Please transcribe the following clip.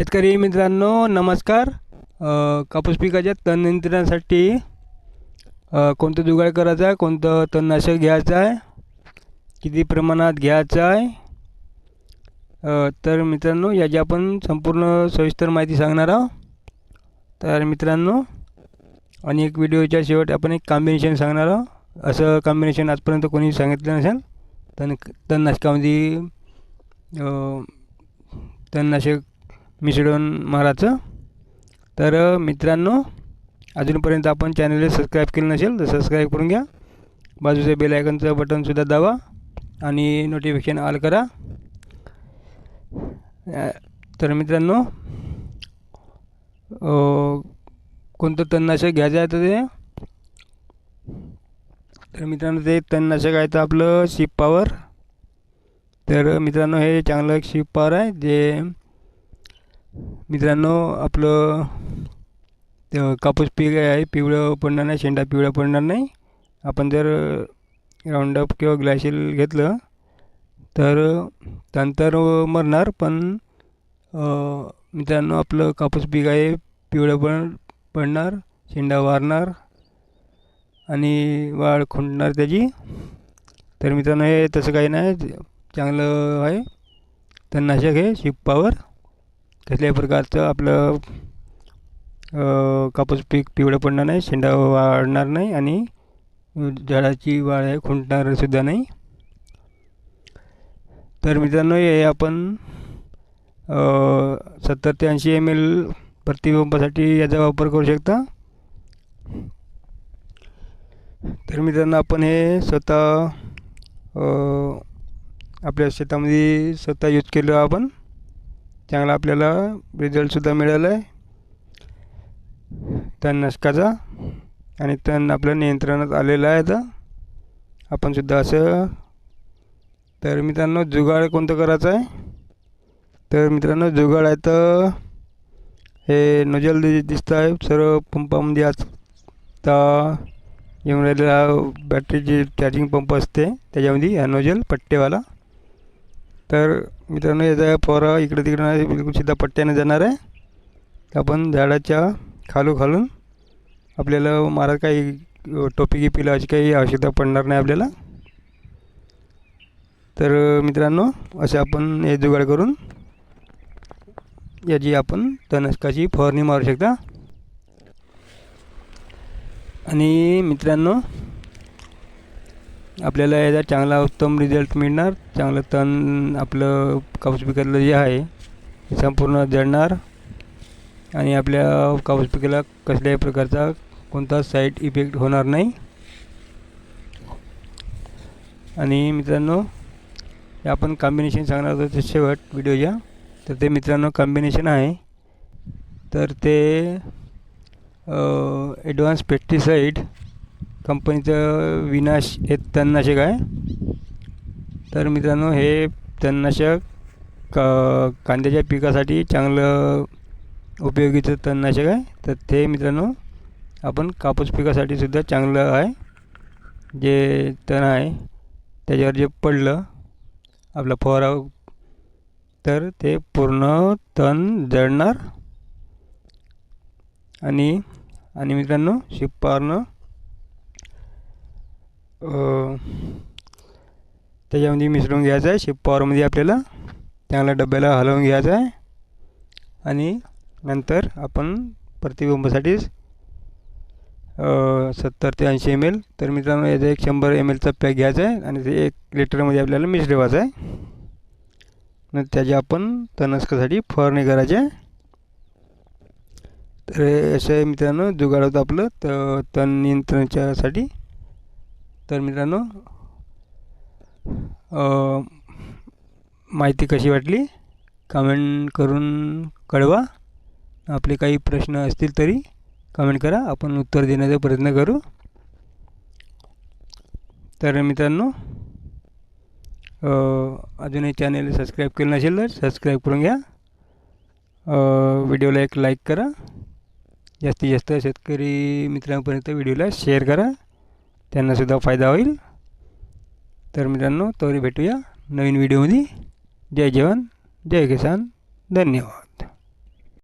शेतकरी मित्रांनो नमस्कार. कापूस पिकाच्या तण नियंत्रणासाठी कोणतं जुगाड करायचं आहे कोणतं तणनाशक घ्यायचं आहे किती प्रमाणात घ्यायचं आहे? तर मित्रांनो याची आपण संपूर्ण सविस्तर माहिती सांगणार आहोत. तर मित्रांनो आणि एक व्हिडिओच्या शेवट आपण एक कॉम्बिनेशन सांगणार आहोत. असं कॉम्बिनेशन आजपर्यंत कोणी सांगितलं नसेल तण तणनाशकामध्ये तणनाशक मिसळून मारायचं तर मित्रांनो अजूनपर्यंत आपण चॅनलला सबस्क्राईब केलं नसेल तर सबस्क्राईब करून घ्या. बाजूच्या बेल आयकनचं बटनसुद्धा दाबा आणि नोटिफिकेशन ऑल करा. तर मित्रांनो कोणतं तणनाशक घ्यायचं आहे तर ते? तर मित्रांनो ते तणनाशक आहे तर आपलं शिप पॉवर. तर मित्रांनो हे चांगलं एक शिप पॉवर आहे जे मित्रांनो आपलं ते कापूस पीक आहे पिवळं पडणार नाही शेंडा पिवळा पडणार नाही. आपण जर राऊंडअप किंवा ग्लॅशिल घेतलं तर त्यानंतर मरणार. पण मित्रांनो आपलं कापूस पीक आहे पिवळं पण पडणार शेंडा वारणार आणि वाढ खुंटणार त्याची. तर मित्रांनो हे तसं काही नाही. चांगलं आहे. तणनाशक हे शिप पावर. कसल्याही प्रकारचं आपलं कापूस पीक पिवळं पडणार नाही शेंडा वाढणार नाही आणि झाडाची वाढ आहे खुंटणारसुद्धा नाही. तर मित्रांनो हे आपण सत्तर ते ऐंशी एम एल प्रतिबंबासाठी याचा वापर करू शकता. तर मित्रांनो आपण हे स्वतः आपल्या शेतामध्ये स्वतः यूज केलं आपण. चांगला आपल्याला रिझल्टसुद्धा मिळाला आहे तणनाशकाचा आणि तण आपलं नियंत्रणात आलेलं आहे आता. आपणसुद्धा असं. तर मित्रांनो जुगाड कोणतं करायचं आहे? तर मित्रांनो जुगाड आहे तर हे नोजल दिसतं आहे. सर्व पंपामध्ये आता येऊन राहिलेला बॅटरीची चार्जिंग पंप असते त्याच्यामध्ये हा नोजल पट्टेवाला तर मित्रांनो याचा फवारा इकडे तिकडे बिलकुल सीधा पट्ट्याने जाणार आहे. आपण झाडाच्या खालू खालून आपल्याला मारा काही टोपी गिपी लावायची काही आवश्यकता पडणार नाही आपल्याला. तर मित्रांनो असे आपण हे जुगाड करून याची आपण तणस्काची फवारणी मारू शकता. आणि मित्रांनो आपल्याला याचा चांगला उत्तम रिझल्ट मिळणार. चांगलं तण आपलं कापूस पिकातलं जे आहे ते संपूर्ण जळणार. आणि आपल्या कापूस पिकाला कसल्याही प्रकारचा कोणता साईड इफेक्ट होणार नाही. आणि मित्रांनो आपण कॉम्बिनेशन सांगणार होतो ते शेवट व्हिडिओच्या तर ते मित्रांनो कॉम्बिनेशन आहे. तर ते ॲडव्हान्स पेस्टिसाईड कंपनीचं विनाश हे तणनाशक आहे. तर मित्रांनो हे तणनाशक क कांद्याच्या पिकासाठी चांगलं उपयोगीचं तणनाशक आहे. तर ते मित्रांनो आपण कापूस पिकासाठी सुद्धा चांगलं आहे. जे तण आहे त्याच्यावर जे पडलं आपला फवारा तर ते पूर्ण तण जळणार. आणि आणि मित्रांनो शिपारणं त्याच्यामध्ये मिसळून घ्यायचं आहे शिप्पावरमध्ये आपल्याला चांगल्या डब्याला हलवून घ्यायचं आहे आणि नंतर आपण प्रतिबिंबासाठी सत्तर ते ऐंशी एम एल तर मित्रांनो याचा एक शंभर एम एलचा पॅक घ्यायचा आहे आणि ते एक लिटरमध्ये आपल्याला मिसळवायचं आहे. न त्याची आपण तणस्कासाठी फवारणी करायची आहे. तर असं मित्रांनो जुगाड होतं आपलं त तण नियंत्रणाच्यासाठी. तर मित्रांनो माहिती कशी वाटली? कमेंट करून कळवा. आपले काही प्रश्न असतील तरी कमेंट करा. आपण उत्तर देण्याचा प्रयत्न करू. तर मित्रांनो अजूनही चॅनेल सबस्क्राईब केलं नसेल तर सबस्क्राईब करून घ्या. व्हिडिओला एक लाईक करा. जास्तीत जास्त शेतकरी मित्रांपर्यंत व्हिडिओला शेअर करा. त्यांनासुद्धा फायदा होईल. तर मित्रांनो तोरी भेटूया नवीन व्हिडिओमध्ये. जय जवान जय किसान धन्यवाद.